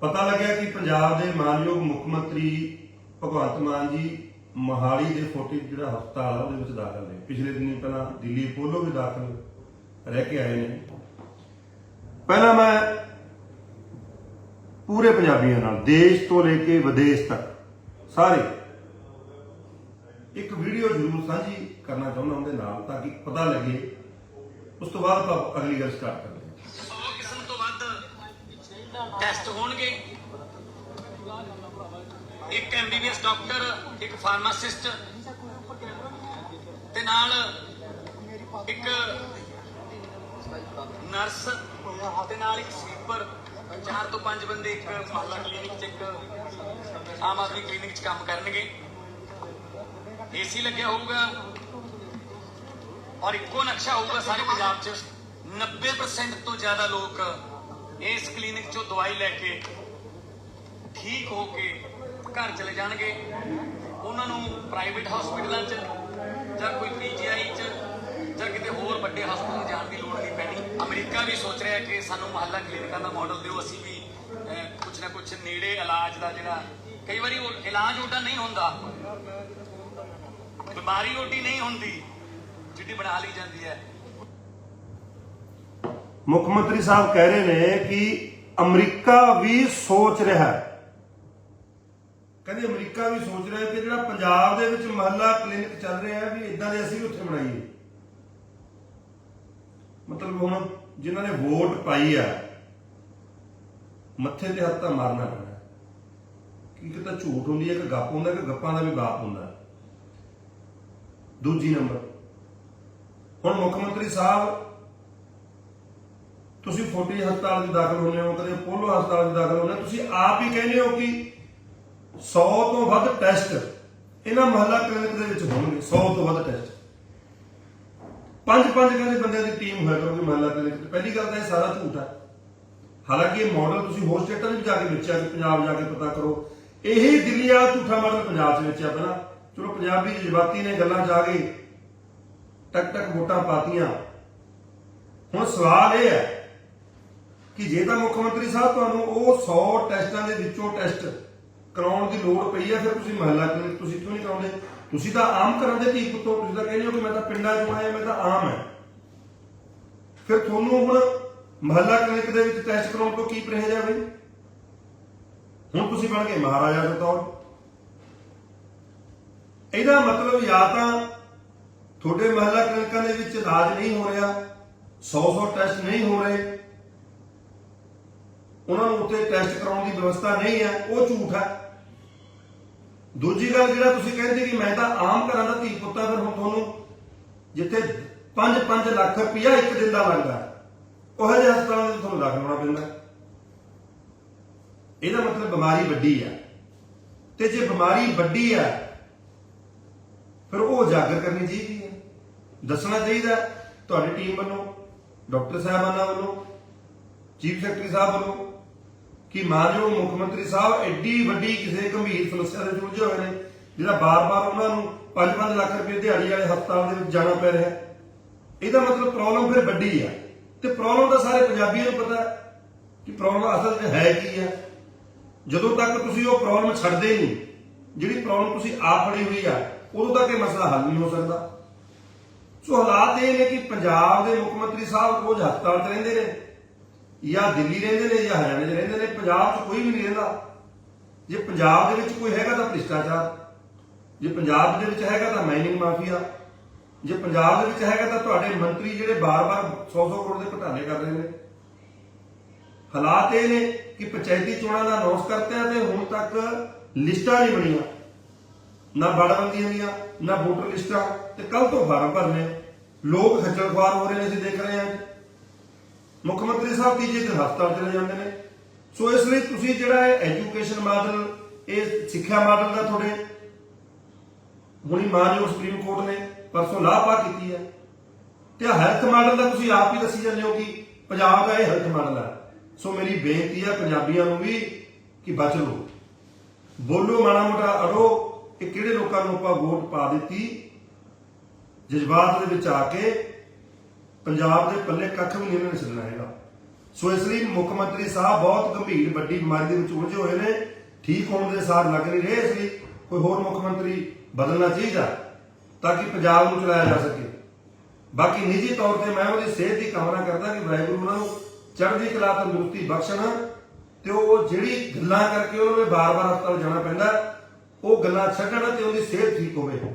ਪਤਾ ਲੱਗਿਆ ਕਿ ਪੰਜਾਬ ਦੇ ਮਾਨਯੋਗ ਮੁੱਖ ਮੰਤਰੀ ਭਗਵੰਤ ਮਾਨ ਜੀ ਮੋਹਾਲੀ ਦੇ ਫੋਰਟਿਸ ਜਿਹੜਾ ਹਸਪਤਾਲ ਆ, ਉਹਦੇ ਵਿੱਚ ਦਾਖਲ ਨੇ। ਪਿਛਲੇ ਦਿਨੀ ਪਹਿਲਾਂ ਦਿੱਲੀ ਪੋਲੋ ਵੀ ਦਾਖਲ ਰਹਿ ਕੇ ਆਏ ਨੇ। ਪਹਿਲਾਂ ਮੈਂ ਪੂਰੇ ਪੰਜਾਬੀਆਂ ਨਾਲ, ਦੇਸ਼ ਤੋਂ ਲੈ ਕੇ ਵਿਦੇਸ਼ ਤੱਕ, ਸਾਰੇ ਇੱਕ ਵੀਡੀਓ ਜ਼ਰੂਰ ਸਾਂਝੀ ਕਰਨਾ ਚਾਹੁੰਦਾ ਉਹਦੇ ਨਾਲ ਤਾਂ ਕਿ ਪਤਾ ਲੱਗੇ। ਉਸ ਤੋਂ ਬਾਅਦ ਆਪਾਂ ਅਗਲੀ ਗੱਲ ਸਟਾਰਟ ਕਰਦੇ ਹਾਂ 100 ਕਿਸਮ ਤੋਂ ਵੱਧ ਟੈਸਟ ਹੋਣਗੇ। ਇੱਕ ਐਮਬੀਬੀਐਸ ਡਾਕਟਰ, ਇੱਕ ਫਾਰਮਾਸਿਸਟ ਤੇ ਨਾਲ ਇੱਕ ਨਰਸ ਤੇ ਨਾਲ ਇੱਕ ਸਵੀਪਰ ਚਾਰ ਤੋਂ ਪੰਜ ਬੰਦੇ ਇੱਕ ਮਹੱਲਾ ਕਲੀਨਿਕ ਚ, ਇੱਕ ਆਮ ਆਦਮੀ ਕਲੀਨਿਕ ਚ ਕੰਮ ਕਰਨਗੇ। ਏਸੀ ਲੱਗਿਆ ਹੋਊਗਾ ਔਰ ਇੱਕੋ ਨਕਸ਼ਾ ਹੋਊਗਾ ਸਾਰੇ ਪੰਜਾਬ 'ਚ। 90% ਤੋਂ ਜ਼ਿਆਦਾ ਲੋਕ ਇਸ ਕਲੀਨਿਕ 'ਚੋਂ ਦਵਾਈ ਲੈ ਕੇ ਠੀਕ ਹੋ ਕੇ ਘਰ ਚਲੇ ਜਾਣਗੇ। ਉਹਨਾਂ ਨੂੰ ਪ੍ਰਾਈਵੇਟ ਹਸਪੀਟਲਾਂ 'ਚ ਜਾਂ ਕੋਈ ਪੀਜੀਆਈ 'ਚ ਜਾਂ ਕਿਤੇ ਹੋਰ ਵੱਡੇ ਹਸਪਤਾਲ ਜਾਣ ਦੀ ਲੋੜ ਨਹੀਂ ਪੈਣੀ। ਅਮਰੀਕਾ ਵੀ ਸੋਚ ਰਿਹਾ ਕਿ ਸਾਨੂੰ ਮੁਹੱਲਾ ਕਲੀਨਿਕਾਂ ਦਾ ਮਾਡਲ ਦਿਓ। ਅਸੀਂ ਵੀ ਅਹ, ਕੁਛ ਨਾ ਕੁਛ ਨੇੜੇ ਇਲਾਜ ਦਾ ਜਿਹੜਾ ਕਈ ਵਾਰੀ ਉਹ ਇਲਾਜ ਉਹਦਾ ਨਹੀਂ ਹੁੰਦਾ। ਬਿਮਾਰੀ ਓਟੀ ਨਹੀਂ ਹੁੰਦੀ ਜਿੱਡੀ ਬਣਾ ਲਈ ਜਾਂਦੀ ਹੈ। ਮੁੱਖ ਮੰਤਰੀ ਸਾਹਿਬ ਕਹਿ ਰਹੇ ਨੇ ਕਿ ਅਮਰੀਕਾ ਵੀ ਸੋਚ ਰਿਹਾ ਹੈ। ਕਹਿੰਦੇ ਅਮਰੀਕਾ ਵੀ ਸੋਚ ਰਿਹਾ ਹੈ ਕਿ ਜਿਹੜਾ ਪੰਜਾਬ ਦੇ ਵਿੱਚ ਮਹੱਲਾ ਕਲੀਨਿਕ ਚੱਲ ਰਿਹਾ ਹੈ ਵੀ ਇਦਾਂ ਦੇ ਅਸੀਂ ਵੀ ਉੱਥੇ ਬਣਾਈਏ। ਮਤਲਬ ਹੁਣ ਜਿਨ੍ਹਾਂ ਨੇ ਵੋਟ ਪਾਈ ਆ ਮੱਥੇ ਤੇ ਹੱਥਾਂ ਮਾਰਨਾ ਪੈਣਾ ਹੈ। ਕੀ ਕਿਤਾ ਝੂਠ ਹੁੰਦੀ ਹੈ ਕਿ ਗੱਪ ਹੁੰਦਾ ਕਿ ਗੱਪਾਂ ਦਾ ਵੀ ਬਾਪ ਹੁੰਦਾ ਦੂਜੀ ਨੰਬਰ, ਹੁਣ ਮੁੱਖ ਮੰਤਰੀ ਸਾਹਿਬ ਤੁਸੀਂ ਫੋਰਟੀ ਹਸਪਤਾਲ 'ਚ ਦਾਖਲ ਹੁੰਦੇ ਹੋ, ਕਦੇ ਪੋਲੋ ਹਸਪਤਾਲ 'ਚ ਦਾਖਲ ਹੁੰਦੇ ਹੋ, ਤੁਸੀਂ ਆਪ ਹੀ ਕਹਿੰਦੇ ਹੋ ਕਿ 100 ਤੋਂ ਵੱਧ ਟੈਸਟ ਇਹਨਾਂ ਮਹੱਲਾ ਕਲੀਨਿਕ ਦੇ ਵਿੱਚ ਹੋਣਗੇ 100 ਤੋਂ ਵੱਧ ਟੈਸਟ। ਪੰਜ ਪੰਜ ਕਹਿੰਦੇ ਬੰਦਿਆਂ ਦੀ ਟੀਮ ਹੋਇਆ ਕਰੂਗੀ ਮਹੱਲਾ ਕਲੀਨਿਕ ਪਹਿਲੀ ਗੱਲ ਤਾਂ ਇਹ ਸਾਰਾ ਝੂਠ ਹੈ। ਹਾਲਾਂਕਿ ਇਹ ਮਾਡਲ ਤੁਸੀਂ ਹੋਰ ਸਟੇਟਾਂ 'ਚ ਵੀ ਜਾ ਕੇ ਵੇਚਿਆ ਕਿ ਪੰਜਾਬ ਜਾ ਕੇ ਪਤਾ ਕਰੋ। ਇਹੀ ਦਿੱਲੀ ਵਾਲਾ ਝੂਠਾ ਮਾਡਲ ਪੰਜਾਬ 'ਚ ਵੇਚਿਆ ਪਹਿਲਾਂ। ਚਲੋ ਪੰਜਾਬੀ ਜਜ਼ਬਾਤੀ ਨੇ ਗੱਲਾਂ ਜਾ ਕੇ ਟਕ ਟਕ ਵੋਟਾਂ ਪਾਤੀਆਂ। ਹੁਣ ਸਵਾਲ ਇਹ ਹੈ ਕਿ ਜੇ ਤਾਂ ਮੁੱਖ ਮੰਤਰੀ ਸਾਹਿਬ ਤੁਹਾਨੂੰ ਉਹ 100 ਟੈਸਟਾਂ ਦੇ ਵਿੱਚੋਂ ਟੈਸਟ ਕਰਾਉਣ ਦੀ ਲੋੜ ਪਈ ਹੈ ਫਿਰ ਤੁਸੀਂ ਮਹੱਲਾ ਕਲੀਨਿਕ ਤੁਸੀਂ ਕਿਉਂ ਨਹੀਂ ਕਰਾਉਂਦੇ। ਤੁਸੀਂ ਤਾਂ ਆਮ ਕਰਨ ਦੇ ਧੀ ਪੁੱਤੋ ਤੁਸੀਂ ਤਾਂ ਕਹਿੰਦੇ ਹੋ ਕਿ ਮੈਂ ਤਾਂ ਪਿੰਡਾਂ ਚੋਂ ਆਇਆ, ਮੈਂ ਤਾਂ ਆਮ ਹੈ। ਫਿਰ ਤੁਹਾਨੂੰ ਹੁਣ ਮਹੱਲਾ ਕਲੀਨਿਕ ਦੇ ਵਿੱਚ ਟੈਸਟ ਕਰਾਉਣ ਤੋਂ ਕੀ ਪਰਹੇਜ਼ ਹੈ ਬਈ? ਹੁਣ ਤੁਸੀਂ ਬਣ ਗਏ ਮਹਾਰਾਜਾ ਦੇ ਤੌਰ। ਇਹਦਾ ਮਤਲਬ ਜਾਂ ਤਾਂ ਤੁਹਾਡੇ ਮਹੱਲਾ ਕਲੀਨਿਕਾਂ ਦੇ ਵਿੱਚ ਇਲਾਜ ਨਹੀਂ ਹੋ ਰਿਹਾ 100-100 ਟੈਸਟ ਨਹੀਂ ਹੋ ਰਹੇ ਉਹਨਾਂ ਨੂੰ ਉੱਥੇ ਟੈਸਟ ਕਰਾਉਣ ਦੀ ਵਿਵਸਥਾ ਨਹੀਂ ਹੈ, ਉਹ ਝੂਠ ਹੈ। ਦੂਜੀ ਗੱਲ ਜਿਹੜਾ ਤੁਸੀਂ ਕਹਿੰਦੇ ਕਿ ਮੈਂ ਤਾਂ ਆਮ ਘਰਾਂ ਦਾ ਧੀ ਪੁੱਤਾਂ ਫਿਰ ਹੁਣ ਤੁਹਾਨੂੰ ਜਿੱਥੇ 5-5 ਲੱਖ ਰੁਪਇਆ ਇੱਕ ਦਿਨ ਦਾ ਲੱਗਦਾ ਉਹ ਜਿਹੇ ਹਸਪਤਾਲਾਂ ਦੇ ਤੁਹਾਨੂੰ ਦਾਖਲ ਹੋਣਾ ਪੈਂਦਾ ਇਹਦਾ ਮਤਲਬ ਬਿਮਾਰੀ ਵੱਡੀ ਹੈ। ਤੇ ਜੇ ਬਿਮਾਰੀ ਵੱਡੀ ਹੈ, ਫਿਰ ਉਹ ਉਜਾਗਰ ਕਰਨੀ ਚਾਹੀਦੀ ਹੈ। ਦੱਸਣਾ ਚਾਹੀਦਾ ਤੁਹਾਡੀ ਟੀਮ ਵੱਲੋਂ, ਡਾਕਟਰ ਸਾਹਿਬਾਨਾਂ ਵੱਲੋਂ, ਚੀਫ ਸੈਕਟਰੀ ਸਾਹਿਬ ਵੱਲੋਂ ਕਿ ਮਾਨਯੋਗ ਮੁੱਖ ਮੰਤਰੀ ਸਾਹਿਬ ਐਡੀ ਵੱਡੀ ਕਿਸੇ ਗੰਭੀਰ ਸਮੱਸਿਆ ਦੇ ਉਲਝੇ ਹੋਏ ਨੇ, ਜਿਹੜਾ ਬਾਰ-ਬਾਰ ਉਹਨਾਂ ਨੂੰ 5-5 ਲੱਖ ਰੁਪਏ ਦਿਹਾੜੀ ਵਾਲੇ ਹਸਪਤਾਲ ਦੇ ਵਿੱਚ ਜਾਣਾ ਪੈ ਰਿਹਾ। ਇਹਦਾ ਮਤਲਬ ਪ੍ਰੋਬਲਮ ਫਿਰ ਵੱਡੀ ਆ। ਤੇ ਪ੍ਰੋਬਲਮ ਤਾਂ ਸਾਰੇ ਪੰਜਾਬੀਆਂ ਨੂੰ ਪਤਾ ਕਿ ਪ੍ਰੋਬਲਮ ਅਸਲ 'ਚ ਹੈ ਕੀ ਹੈ ਜਦੋਂ ਤੱਕ ਤੁਸੀਂ ਉਹ ਪ੍ਰੋਬਲਮ ਛੱਡਦੇ ਨਹੀਂ, ਜਿਹੜੀ ਪ੍ਰੋਬਲਮ ਤੁਸੀਂ ਆਪ ਫੜੀ ਹੋਈ ਆ, ਉਦੋਂ ਤੱਕ ਇਹ ਮਸਲਾ ਹੱਲ ਨਹੀਂ ਹੋ ਸਕਦਾ। ਸੋ ਹਾਲਾਤ ਇਹ ਨੇ ਕਿ ਪੰਜਾਬ ਦੇ ਮੁੱਖ ਮੰਤਰੀ ਸਾਹਿਬ ਰੋਜ਼ ਹਸਪਤਾਲ 'ਚ ਰਹਿੰਦੇ ਨੇ। ਜਾਂ ਦਿੱਲੀ ਰਹਿੰਦੇ ਨੇ ਜਾਂ ਹਰਿਆਣੇ 'ਚ ਰਹਿੰਦੇ ਨੇ, ਪੰਜਾਬ 'ਚ ਕੋਈ ਵੀ ਨਹੀਂ ਰਹਿੰਦਾ। ਜੇ ਪੰਜਾਬ ਦੇ ਵਿੱਚ ਕੋਈ ਹੈਗਾ ਤਾਂ ਭ੍ਰਿਸ਼ਟਾਚਾਰ। ਜੇ ਪੰਜਾਬ ਦੇ ਵਿੱਚ ਹੈਗਾ ਤਾਂ ਮਾਈਨਿੰਗ ਮਾਫੀਆ ਜੇ ਪੰਜਾਬ ਦੇ ਵਿੱਚ ਹੈਗਾ ਤਾਂ ਤੁਹਾਡੇ ਮੰਤਰੀ ਜਿਹੜੇ ਬਾਰ-ਬਾਰ 100-100 ਕਰੋੜ ਦੇ ਘੁਟਾਲੇ ਕਰ ਰਹੇ ਨੇ। ਹਾਲਾਤ ਇਹ ਨੇ ਕਿ ਪੰਚਾਇਤੀ ਚੋਣਾਂ ਦਾ ਅਨਾਉਂਸ ਕਰਤੇ ਤੇ ਹੁਣ ਤੱਕ ਲਿਸਟਾਂ ਨਹੀਂ ਬਣੀਆਂ। ਨਾ ਬੜਬੰਦੀਆਂ ਦੀਆਂ, ਨਾ ਵੋਟਰ ਲਿਸਟਾਂ। ਤੇ ਕੱਲ ਤੋਂ ਫਾਰਮ ਭਰਨੇ ਲੋਕ ਖੱਜਲ ਖੁਆਰ ਹੋ ਰਹੇ ਨੇ, ਅਸੀਂ ਦੇਖ ਰਹੇ ਹਾਂ। ਮੁੱਖ ਮੰਤਰੀ ਸਾਹਿਬ ਤੀਜੇ ਦਿਨ ਹਸਪਤਾਲ ਚਲੇ ਜਾਂਦੇ ਨੇ? ਸੋ ਇਸ ਲਈ ਤੁਸੀਂ ਜਿਹੜਾ ਹੈ ਐਜੂਕੇਸ਼ਨ ਮਾਡਲ, ਇਹ ਸਿੱਖਿਆ ਮਾਡਲ ਦਾ ਤੁਹਾਡੇ ਹੁਣੀ ਮਾਨਯੋਗ ਸੁਪਰੀਮ ਕੋਰਟ ਨੇ ਪਰਸੋਂ ਲਾਪਾ ਕੀਤੀ ਹੈ। ਤੇ ਹੈਲਥ ਮਾਡਲ ਦਾ ਤੁਸੀਂ ਆਪ ਹੀ ਦੱਸੀ ਜਾਂਦੇ ਹੋ ਕਿ ਪੰਜਾਬ ਦਾ ਇਹ ਹੈਲਥ ਮਾਡਲ ਹੈ। ਸੋ ਮੇਰੀ ਬੇਨਤੀ ਹੈ ਪੰਜਾਬੀਆਂ ਨੂੰ ਵੀ ਕਿ ਬਚ ਲੋ ਬੋਲੋ, ਮਾੜਾ ਮੋਟਾ ਅੜੋ ਕਿ ਕਿਹੜੇ ਲੋਕਾਂ ਨੂੰ ਆਪਾਂ ਵੋਟ ਪਾ ਦਿੱਤੀ? ਜਜ਼ਬਾਤ ਦੇ ਵਿੱਚ ਆ ਕੇ ਪੰਜਾਬ ਦੇ ਪੱਲੇ ਕੱਖ ਵੀ ਨਹੀਂ ਇਹਨਾਂ ਨੇ ਛੱਡਣਾ ਹੈਗਾ। ਸੋ ਇਸ ਲਈ ਮੁੱਖ ਮੰਤਰੀ ਸਾਹਿਬ ਬਹੁਤ ਗੰਭੀਰ ਵੱਡੀ ਬਿਮਾਰੀ ਦੇ ਵਿੱਚ ਉਲਝੇ ਹੋਏ ਨੇ। ਠੀਕ ਹੋਣ ਦੇ ਸਾਰ ਲੱਗ ਨਹੀਂ ਰਹੇ, ਇਸ ਲਈ ਕੋਈ ਹੋਰ ਮੁੱਖ ਮੰਤਰੀ ਬਦਲਣਾ ਚਾਹੀਦਾ ਤਾਂ ਕਿ ਪੰਜਾਬ ਨੂੰ ਚਲਾਇਆ ਜਾ ਸਕੇ। ਬਾਕੀ ਨਿੱਜੀ ਤੌਰ ਤੇ ਮੈਂ ਉਹਦੀ ਸਿਹਤ ਦੀ ਕਾਮਨਾ ਕਰਦਾ ਕਿ ਵਾਹਿਗੁਰੂ ਉਹਨਾਂ ਨੂੰ ਚੜ੍ਹਦੀ ਕਲਾ ਤੰਦਰੁਸਤੀ ਬਖਸ਼ਣ ਤੇ ਉਹ ਜਿਹੜੀ ਗੱਲਾਂ ਕਰਕੇ ਉਹਨਾਂ ਨੂੰ ਬਾਰ-ਬਾਰ ਹਸਪਤਾਲ ਜਾਣਾ ਪੈਂਦਾ, ਉਹ ਗੱਲਾਂ ਛੱਡਣ ਤੇ ਉਹਦੀ ਸਿਹਤ ਠੀਕ ਹੋਵੇ।